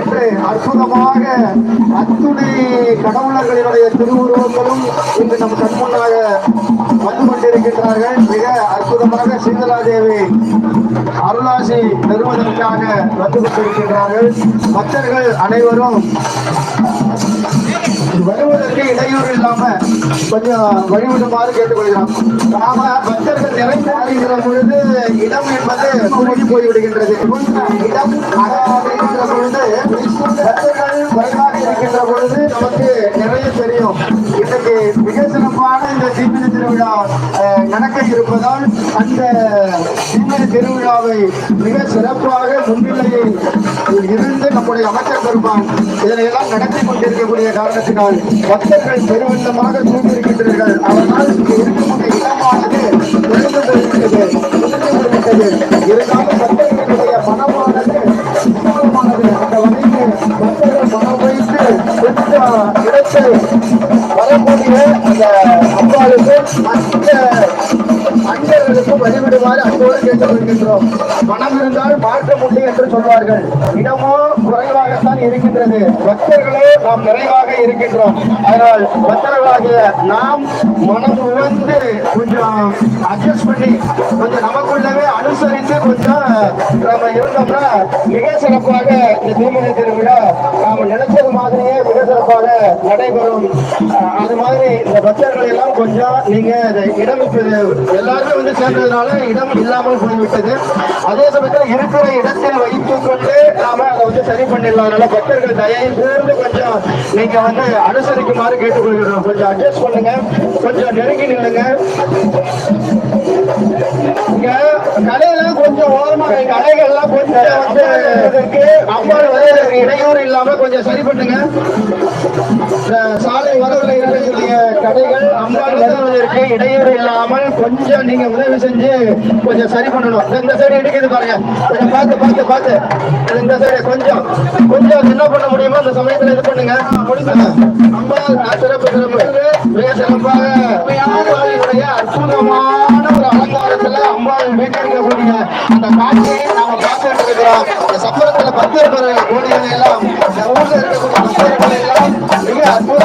என்று அற்புதமாக அத்துணை கடவுளர்களினுடைய திருவுருவங்களும் இன்று நம் கண்முன்னாக வந்து கொண்டிருக்கின்றார்கள். மிக அற்புதமாக சீதலாதேவி அருளாசி பெறுவதற்காக வந்து கொண்டிருக்கின்றார்கள். பக்தர்கள் அனைவரும் வருவதற்கு இடையூறு இல்லாம கொஞ்சம் வழிவிடுமாறு கேட்டுக்கொள்கிறோம். நாம பக்தர்கள் நிறைந்த பொழுது இடம் என்பது குறுகி போய்விடுகின்றது. இடம் அகலாகின்ற பொழுது பக்தர்கள் குறைவாக இருக்கின்ற பொழுது நமக்கு நிறைய தெரியும். இன்னைக்கு மிக சிறப்பான இந்த தீமிதி திருவிழா நடக்க இருப்பதால் அந்த தீமிதி திருவிழாவை மிக சிறப்பாக முன்னிலையில் இருந்து நம்முடைய அமைச்சர் பெருமான் இதனை எல்லாம் நடத்தி கொண்டிருக்கக்கூடிய காரணத்தினால் பக்தர்கள் பெருவெள்ளமாக சூழ்ந்திருக்கின்றீர்கள். அதனால் இருக்கக்கூடிய இடமானது குறைந்து போய்விட்டது குறைந்து போய்விட்டது இருந்தாலும் பக்தர்களுடைய மனமானது விசாலமானது அந்த வகையில் பக்தர்கள் மனம் வைத்து கொஞ்சம் இடத்தை வரக்கூடிய அந்த அம்பாளுக்கு மற்ற அஞ்சர்களுக்கு வழிவிடுமாறு அன்போடு கேட்டுக்கொள்கின்றோம் மனம் இருந்தால் மாற்ற முடியும் என்று சொல்வார்கள். இடமோ இருக்கின்றது பக்தர்களே நாம் நிறைவாக இருக்கின்றோம். அதனால் பக்தர்களாகிய நாம் மனம் உணர்ந்து கொஞ்சம் அட்ஜஸ்ட் பண்ணி கொஞ்சம் நமக்குள்ளவே அனுசரித்து கொஞ்சம் நம்ம இருந்தோம்னா மிக சிறப்பாக இந்த தீமிதி திருவிழா நாம் நினைச்சது மாதிரியே மிக சிறப்பாக நடைபெறும். அது மாதிரி இந்த பக்தர்கள் எல்லாம் கொஞ்சம் நீங்க இடம் எல்லாருமே வந்து சேர்ந்ததுனால இடம் இல்லாமல் போய்விட்டது. அதே சமயத்தில் இருக்கிற இடத்தில் வைத்துக் கொண்டு நாம அதை வந்து சரி பண்ணிடலாம். அதனால பக்தர்கள் தயவு கூர்ந்து கொஞ்சம் நீங்க வந்து அனுசரிக்குமாறு கேட்டுக்கொள்கிறோம். கொஞ்சம் அட்ஜஸ்ட் பண்ணுங்க. கொஞ்சம் நெருங்கி நில்லுங்க. இங்க கடையெல்லாம் கொஞ்சம் ஓரமா வைங்க. கடைகள்லாம் கொஞ்சம் வந்து இதற்கு அம்மாள் வந்து இடையூறு இல்லாம கொஞ்சம் சரி பண்ணுங்க சாலை வரவில் இருக்கக்கூடிய கடைகள் அம்பாள் வருவதற்கு இடையூறு இல்லாமல் கொஞ்சம் நீங்க உதவி செஞ்சு கொஞ்சம் சரி பண்ணணும். இந்த- சைடு இடிக்குது பாருங்க. கொஞ்சம் பார்த்து பார்த்து பார்த்து. இந்த சைடு கொஞ்சம் கொஞ்சம் என்ன பண்ண முடியுமோ? அந்த சமயத்துல இது பண்ணுங்க. முடிச்சுங்க. அம்பாள் சிறப்பு சிறப்பு மிக சிறப்பாக அற்புதமான அந்த காட்சியை நாம பார்த்துட்டு இருக்கிறோம் இந்த சப்பரத்துல கோடிகளை எல்லாம் இந்த ஊர்ல இருக்கக்கூடிய எல்லாம் மிக அற்புதம்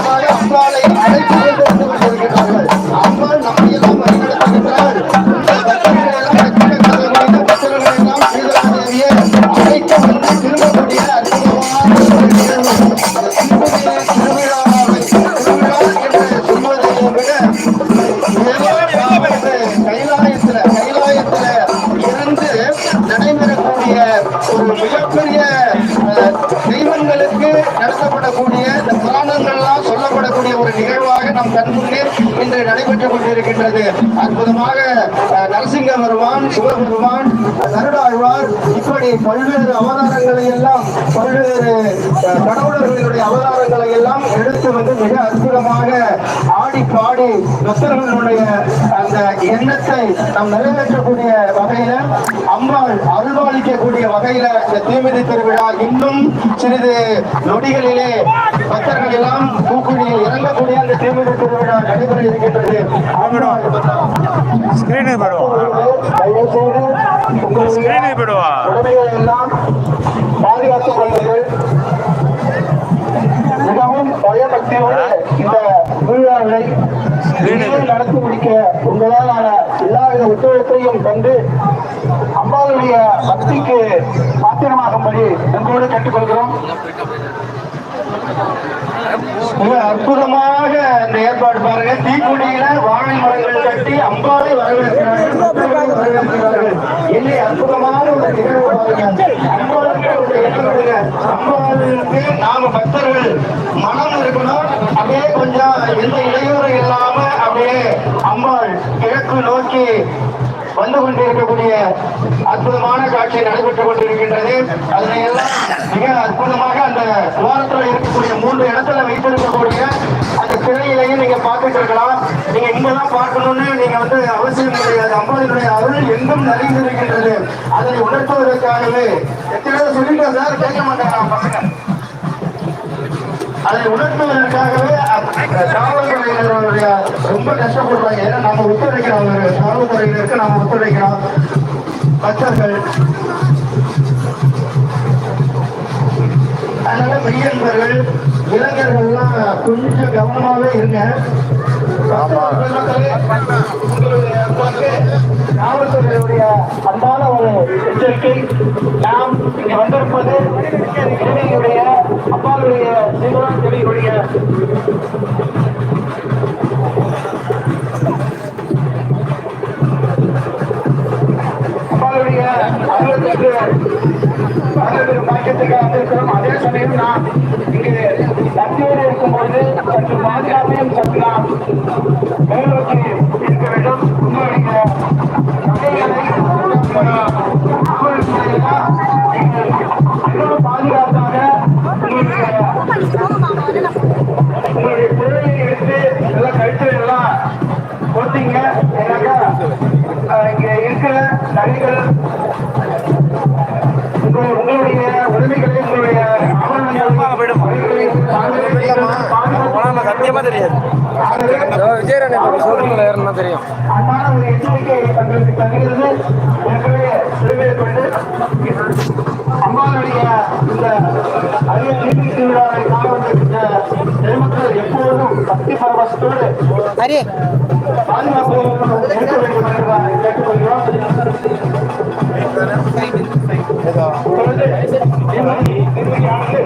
அவர்களுடைய அவதாரங்களை எல்லாம் எடுத்து வந்து மிக அற்புதமாக ஆடி பாடி பக்தர்களுடைய அந்த எண்ணத்தை நாம் நிறைவேற்றக்கூடிய வகையில அம்மாள் அருள்வாளிக்கக்கூடிய வகையில இந்த தீமிதி திருவிழா இன்னும் சிறிது நொடிகளிலே பக்தர்கள் எல்லாம் பூக்குடியில் இறங்கக்கூடிய அந்த தீமிதி திருவிழா நடைபெற இருக்கின்றது. உங்களுடைய எல்லாம் பயபக்தியோடு இந்த இனிமே நடத்தி முடிக்க உங்களால் எல்லாவித ஒத்துழைப்பையும் தந்து அம்பாளுடைய பக்திக்கு பாத்திரமாகும்படி அன்போடு கேட்டுக்கொள்கிறோம். மிக அற்புதமாக இந்த ஏற்பாடு பாருங்க. தீக்குடியில வாழை மரங்கள் கட்டி அம்பாவை வரவேற்கிறார்கள். வரவேற்கிறார்கள். இல்லை அற்புதமான ஒரு நிகழ்வு பாருங்க. அம்பாளுக்கு நாம பக்தர்கள் மனம் இருக்கணும். அப்படியே கொஞ்சம் எந்த இடையூறு இல்லாம அப்படியே அம்பாள் கிழக்கு நோக்கி வந்து கொண்டிருக்கக்கூடிய அற்புதமான காட்சி நடைபெற்றுக் கொண்டிருக்கின்றது. அதனை எல்லாம் மிக அற்புதமாக அந்த துவாரத்தில் சிலையிலையும் நீங்க பார்த்துட்டு இருக்கலாம் நீங்க இங்கதான் பார்க்கணும்னு நீங்க வந்து அவசியம் கிடையாது. அம்பாளுடைய அருள் எங்கும் நிறைந்திருக்கின்றது. அதை உணர்த்துவதற்காகவே எத்தனை சொல்லிட்டோம் சார். கேட்க மாட்டேன் பசங்க. அதை உணர்த்துவதற்காகவே காவல்துறையினருடைய ரொம்ப கஷ்டப்படுறாங்க. ஏன்னா நம்ம ஒத்துழைக்கிறோம் ஒரு காவல்துறையினருக்கு நாம ஒத்துழைக்கிறோம். பக்தர்கள். அதனால பெரியவர்கள் இளைஞர்கள்லாம் கொஞ்சம் கவனமாவே இருங்க. காவல்துறையுடைய அன்பான ஒரு எச்சரிக்கை. நாம் இங்க வந்திருப்பது தேவியுடைய அப்பாவுடைய சிவராம் தேவியுடைய அப்பாவுடைய வரவேற்பு பாக்கியத்துக்காக வந்திருக்கிறோம் இருக்கும்பொழுது சற்று பாதுகாப்பையும் சற்று நாம் மேலோக்கி இருக்க. வேண்டும் உங்களுடைய நீங்கள் மிகவும் பாதுகாப்பாக உங்களுடைய உங்களுடைய எடுத்து எல்லாம் எல்லாம் கொடுத்தீங்க ஏன்னாக்கா இங்க இருக்கிற நகைகள் சத்தியமா தெரியாது. விஜயராணி சொல்றீங்களா யாருன்னா தெரியும் அம்மாவுடைய இந்த அரிய. நீதி திருவிழாவை காண வந்திருக்கின்ற பெருமக்கள் எப்போதும் பக்தி பரவசத்தோடு ஹரி பாதுகாப்பு இருக்க வேண்டும் என்று நான் கேட்டுக்கொள்கிறோம் அருமையாக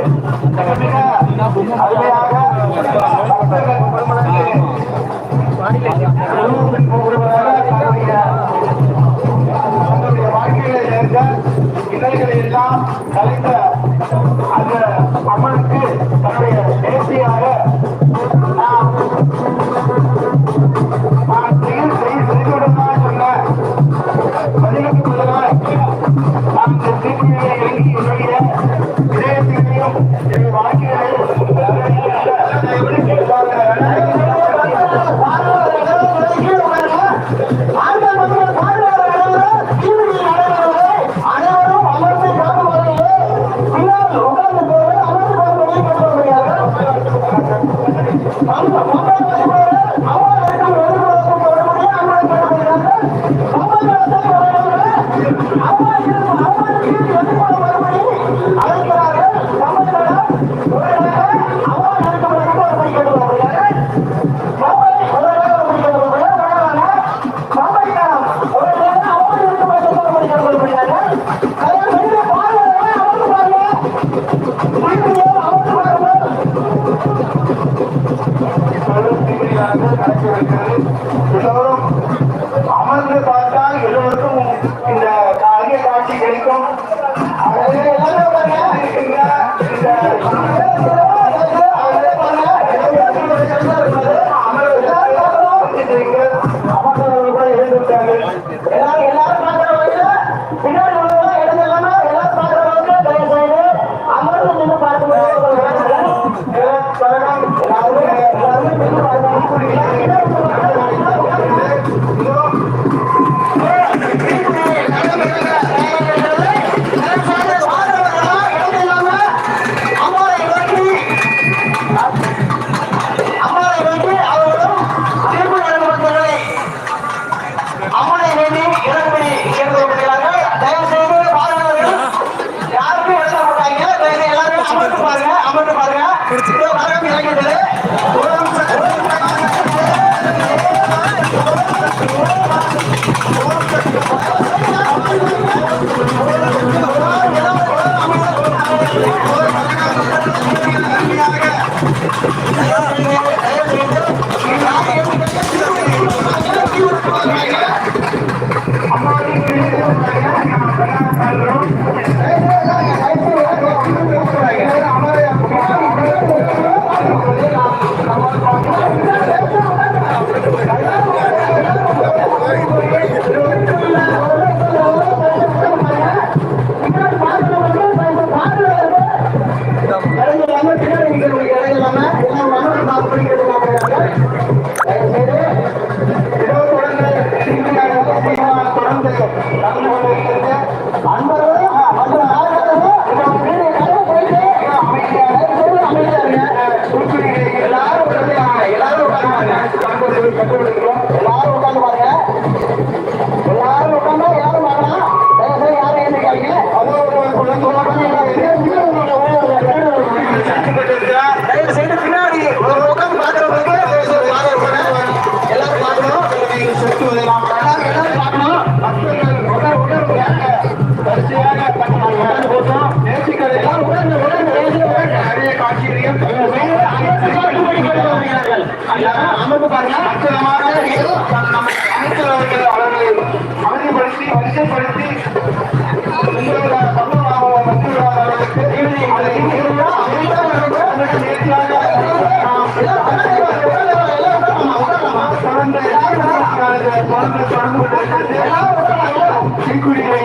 esa parte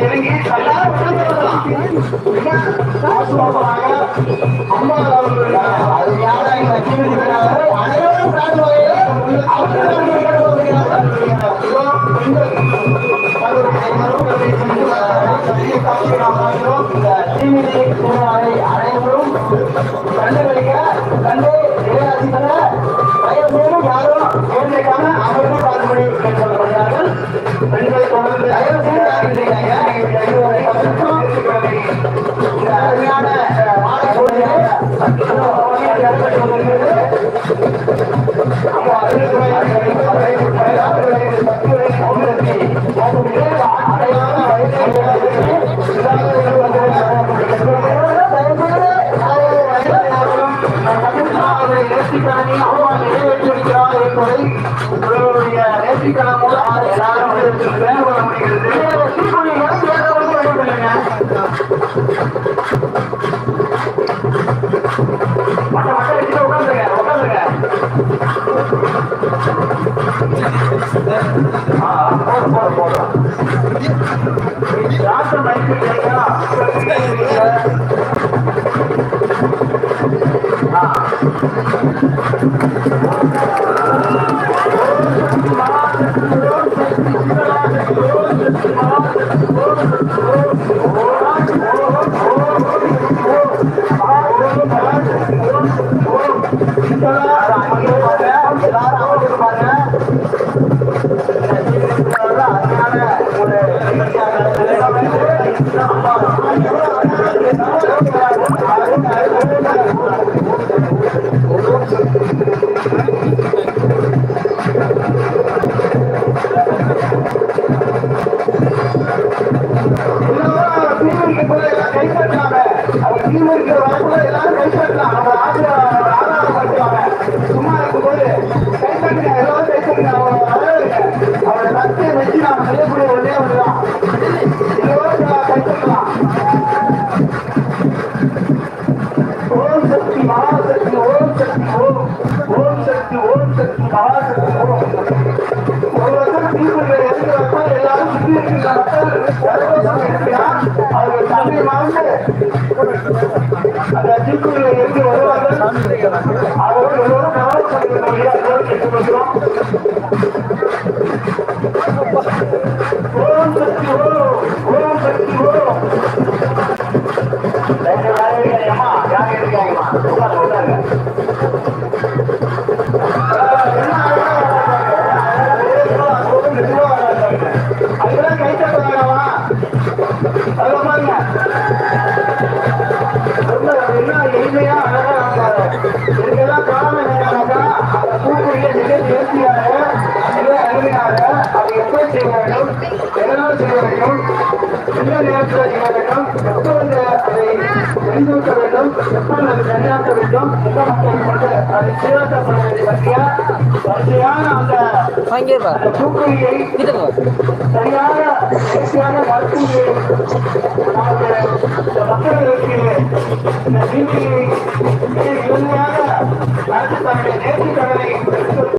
இறங்கி எல்லாரும் அம்மா அது யாரும் அனைவரும் பிராண வகையில அனைவரும் கண்டுகளிக்க நேர்த்திக்கடனை அவ்வளவா நிறைவேற்றிருக்கிறார் என்பதை இவர்களுடைய நேர்த்திக்கடன் மூலம் எல்லாரும் வேண்டுகோள் அமைகிறது சீர்குழிகளை ஏதாவது வேண்டுகொள்ளுங்க மற்ற மக்கள் கிட்ட உட்காந்துருங்க உட்காந்துருங்க போதும் போதும் போதும் டாக்டர் மைக்கு கிடைக்கிறா அதிகமாக இருக்கிறதா அவர்கள் செய்ய வேண்டும் எந்த நேரத்தில் செய்ய வேண்டும் எப்பொழுது அதை வெளிநோக்க வேண்டும் எப்பொழுது அதை தனியாக்க சரியான